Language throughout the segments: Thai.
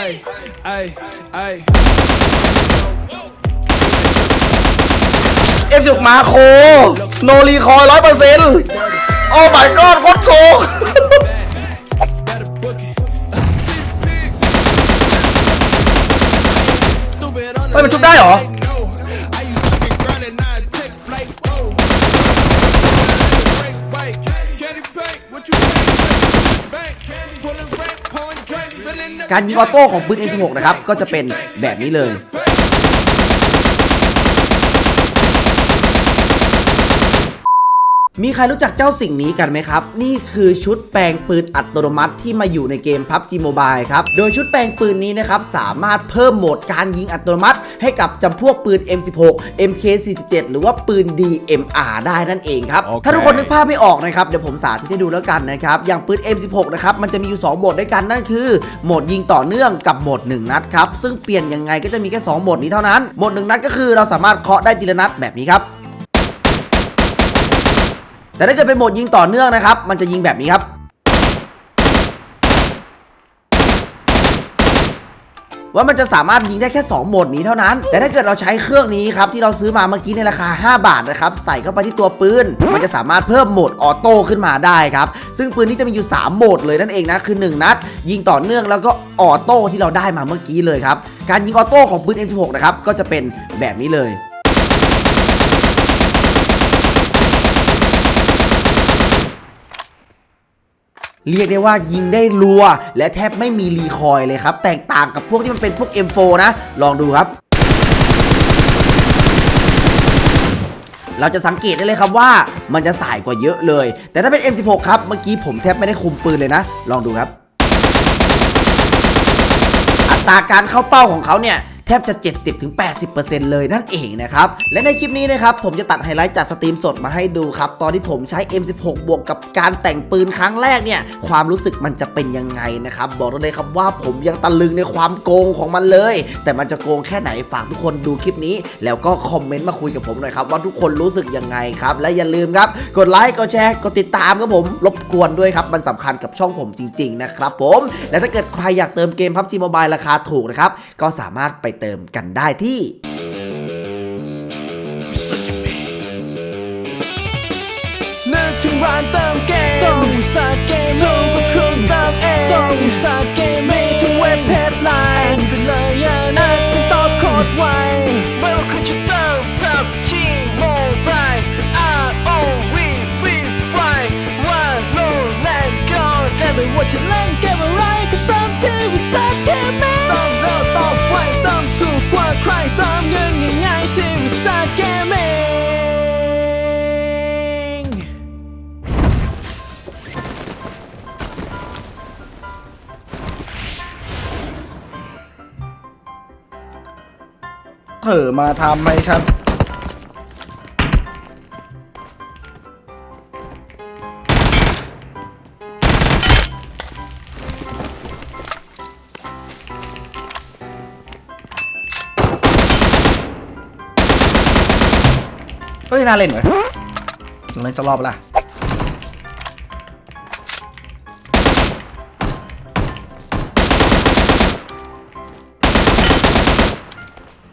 Ay, ay, ay. เอฟจุกมาโค โนรีคอยร้อยเปอร์เซ็นต์โอ้ my god โคตรโกง Gotta book it. Stupid on เฮ้ย มันชุบได้เหรอ การยิงออโต้ของปืน M16 นะครับก็จะเป็นแบบนี้เลย มีใครรู้จักเจ้าสิ่งนี้กันไหมครับ นี่คือชุดแปลงปืนอัตโนมัติที่มาอยู่ในเกม PUBG Mobile ครับ โดยชุดแปลงปืนนี้นะครับ สามารถเพิ่มโหมดการยิงอัตโนมัติ ให้กับจำพวกปืน M16 MK47 หรือว่าปืน DMR ได้นั่นเองครับโอเคถ้าทุกคนนึกภาพไม่ออกนะครับ เดี๋ยวผมสาธิตให้ดูแล้วกันนะครับ อย่างปืน M16 นะครับ มันจะมีอยู่ 2 โหมดด้วยกันนั่นคือ โหมดยิงต่อเนื่องกับโหมด 1 นัดครับ ซึ่งเปลี่ยนยังไงก็จะมีแค่ 2 โหมดนี้เท่านั้น โหมด 1 นัดก็คือเราสามารถเคาะได้ทีละนัดแบบนี้ครับ แต่ถ้าเกิดเป็นโหมดยิงต่อเนื่องนะครับ มันจะยิงแบบนี้ครับว่ามันจะสามารถยิงได้แค่ 2 โหมดนี้เท่านั้น แต่ถ้าเกิดเราใช้เครื่องนี้ครับ ที่เราซื้อมาเมื่อกี้ในราคา 5 บาทนะครับ ใส่เข้าไปที่ตัวปืน มันจะสามารถเพิ่มโหมดออโต้ขึ้นมาได้ครับ ซึ่งปืนนี้จะมีอยู่ 3 โหมดเลยนั่นเองนะ คือ 1 นัด ยิงต่อเนื่องแล้วก็ออโต้ที่เราได้มาเมื่อกี้เลยครับ การยิงออโต้ของปืน M16 นะครับ ก็จะเป็นแบบนี้เลย เรียกได้ว่ายิงได้รัว และแทบไม่มีรีคอยเลยครับ แตกต่างกับพวกที่มันเป็นพวก M4 นะ ลองดูครับเราจะสังเกตได้เลยครับว่ามันจะสายกว่าเยอะเลย แต่ถ้าเป็น M16 ครับ เมื่อกี้ผมแทบไม่ได้คุมปืนเลยนะ ลองดูครับ อัตราการเข้าเป้าของเขาเนี่ย ทบจะ 70-80%เลยนั่นเองนะครับ และในคลิปนี้นะครับ ผมจะตัดไฮไลท์จากสตรีมสดมาให้ดูครับ ตอนที่ผมใช้ M16 บวกกับการแต่งปืนครั้งแรกเนี่ย ความรู้สึกมันจะเป็นยังไงนะครับ บอกเลยครับว่าผมยังตะลึงในความโกงของมันเลย แต่มันจะโกงแค่ไหนฝากทุกคนดูคลิปนี้ แล้วก็คอมเมนต์มาคุยกับผมหน่อยครับว่าทุกคนรู้สึกยังไงครับ และอย่าลืมครับกดไลค์กดแชร์กดติดตามครับผมรบกวนด้วยครับมันสำคัญกับช่องผมจริง ๆ นะครับผมและถ้าเกิดใครอยากเติมเกม PUBG Mobile ราคาถูกนะครับก็สามารถไปเติมกันได้ที่นึกถึงร้านเติมเกมต้องสาเกมถูกกว่าคุณเติมเองต้องสาเกมมีทุกเว็บเพจไลน์ไปเลยอย่านัดกันตอบโคดไวไม่ว่ อมาทำให้ฉันเฮ้ยน่าเล่นไหมเล่นจะรอบละ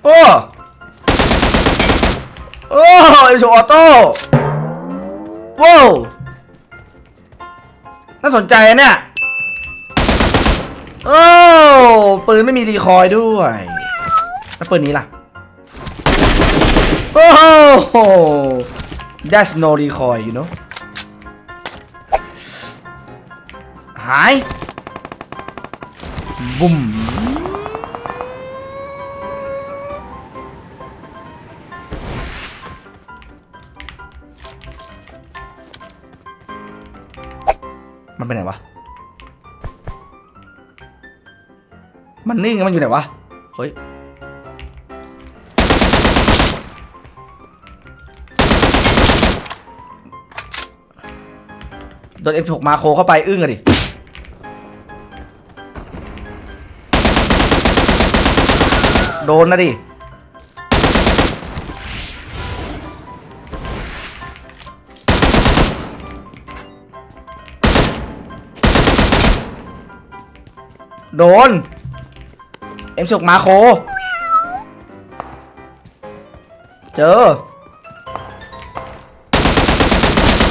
โอ้ โอ้ยโชว์ออโต้ว้าวน่าสนใจเนี่ย โอ้ ปืนไม่มีรีคอยด้วย แล้วปืนนี้ล่ะ โอ้โห that's no recoil you know หายบุ้ม มันไปไหนวะ มันนิ่งมันอยู่ไหนวะ เฮ้ย โดน M16 มาโคเข้าไปอึ้งอะดิโดนนะดิ โดน M16 มาโค เจอ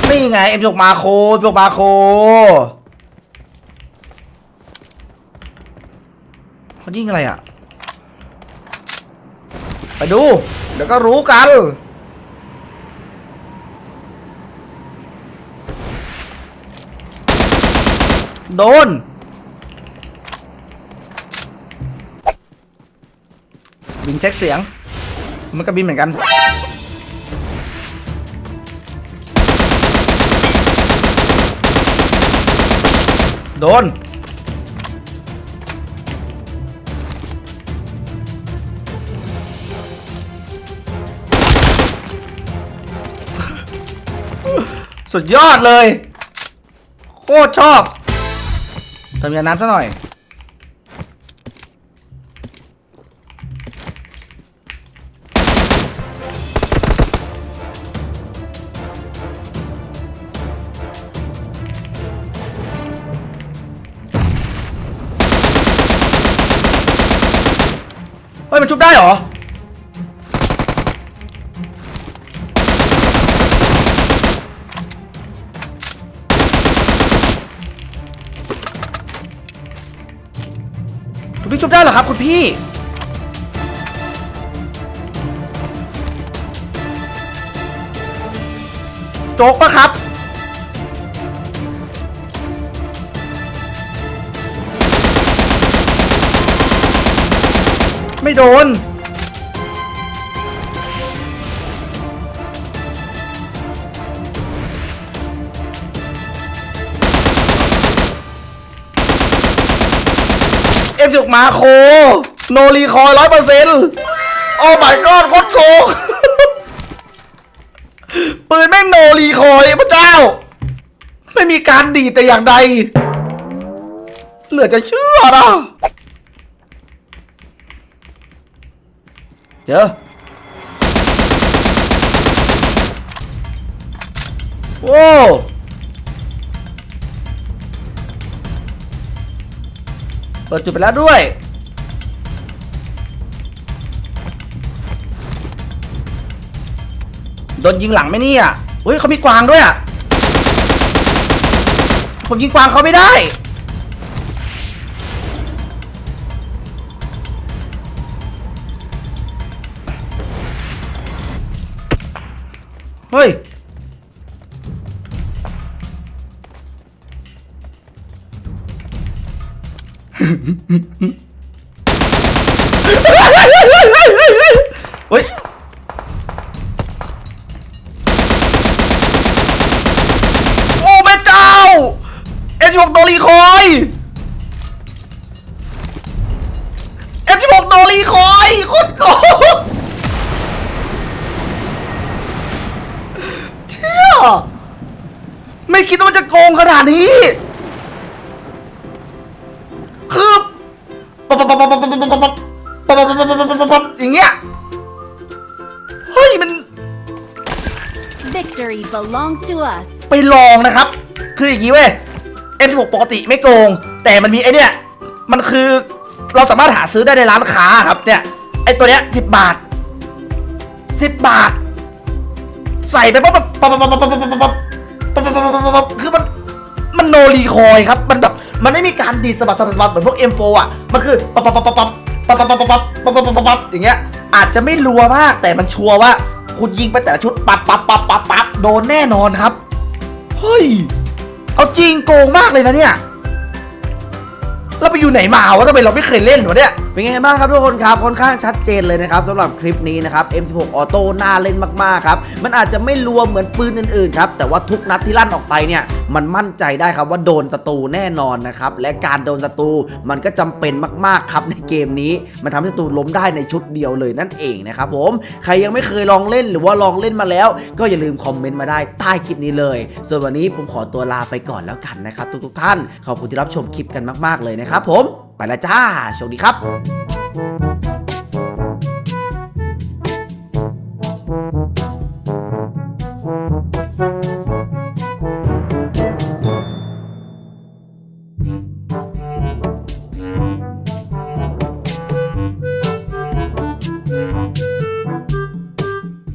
นี่ไง M16 มาโค M16 มาโคเขายิงอะไรอะ ไปดู เดี๋ยวก็รู้กันโดน เช็คเสียง มันก็บินเหมือนกันโดน สุดยอดเลย โคตรชอบเติมยาน้ำซะหน่อย ฮ้ยมันชุบได้เหรอ คุณพี่ชุบได้เหรอครับ คุณพี่ โจ๊กปะครับ ไม่โดน เอฟจุกมาโค โนรีคอยร้อยเปอร์เซ็นต์โอ้ my god โคตรโกงปืนแม่งโนรีคอยพระเจ้า ไม่มีการดีดแต่อย่างใด เหลือจะเชื่อนะ เจอโว้เปิดจุดไปแล้วด้วยโดนยิงหลังไหมเนี่ยเฮ้ยเขามีกวางด้วยอะผมยิงกวางเขาไม่ได้ เฮ้ย เฮ้ย โอ้แม่เจ้าเอ็มหกโดรีคอยเอ็มหกโดรีคอยโคตรโกง ไม่คิดว่ามันจะโกงขนาดนี้ คือปั๊บปั๊บปั๊บปั๊บปั๊บปั๊บปั๊บปั๊บปั๊บปั๊บปั๊บปั๊บปั๊บปั๊บอย่างเงี้ย เฮ้ยมัน Victory belongs to us. ไปลองนะครับ คืออย่างนี้เว้ย M16 ปกติไม่โกง แต่มันมีไอเนี่ย มันคือเราสามารถหาซื้อได้ในร้านค้าครับเนี่ย ไอตัวเนี้ยสิบบาทสิบบาทใส่ไปปั๊บปั๊บปั๊บปั๊บปั๊บปั๊บปั๊บปั๊บปั๊บปั๊บคือมันมันโนรีคอยครับ มันแบบมันไม่มีการดีสะบัดสะบัดสะบัดเหมือนพวก M4 อะ มันคือปั๊บปั๊บปั๊บปั๊บปั๊บปั๊บปั๊บปั๊บปั๊บปั๊บปั๊บปั๊บปั๊บปั๊บอย่างเงี้ยอาจจะไม่รัวมากแต่มันชัวร์ว่าคุณยิงไปแต่ละชุดปั๊บปั๊บปั๊บปั๊บปั๊บโดนแน่นอนครับเฮ้ยเอาจริงโกงมากเลยนะเนี่ยเราไปอยู่ไหนมาวะทำไมเราไม่เคยเล่นวะเนี่ย เป็นไงบ้างครับทุกคนครับค่อนข้างชัดเจนเลยนะครับสำหรับคลิปนี้นะครับ M16 ออโต้น่าเล่นมากๆครับมันอาจจะไม่รวมเหมือนปืนอื่นๆครับแต่ว่าทุกนัดที่ลั่นออกไปเนี่ยมันมั่นใจได้ครับว่าโดนศัตรูแน่นอนนะครับและการโดนศัตรูมันก็จำเป็นมากๆครับในเกมนี้ มันทำให้ศัตรูล้มได้ในชุดเดียวเลยนั่นเองนะครับผมใครยังไม่เคยลองเล่นหรือว่าลองเล่นมาแล้ว ก็อย่าลืมคอมเมนต์มาได้ใต้คลิปนี้เลย ส่วนวันนี้ผมขอตัวลาไปก่อนแล้วกันนะครับทุกๆท่านขอบคุณที่รับชมคลิปกันมาก ๆเลยนะครับผม ไปละจ้าโชคดีครับ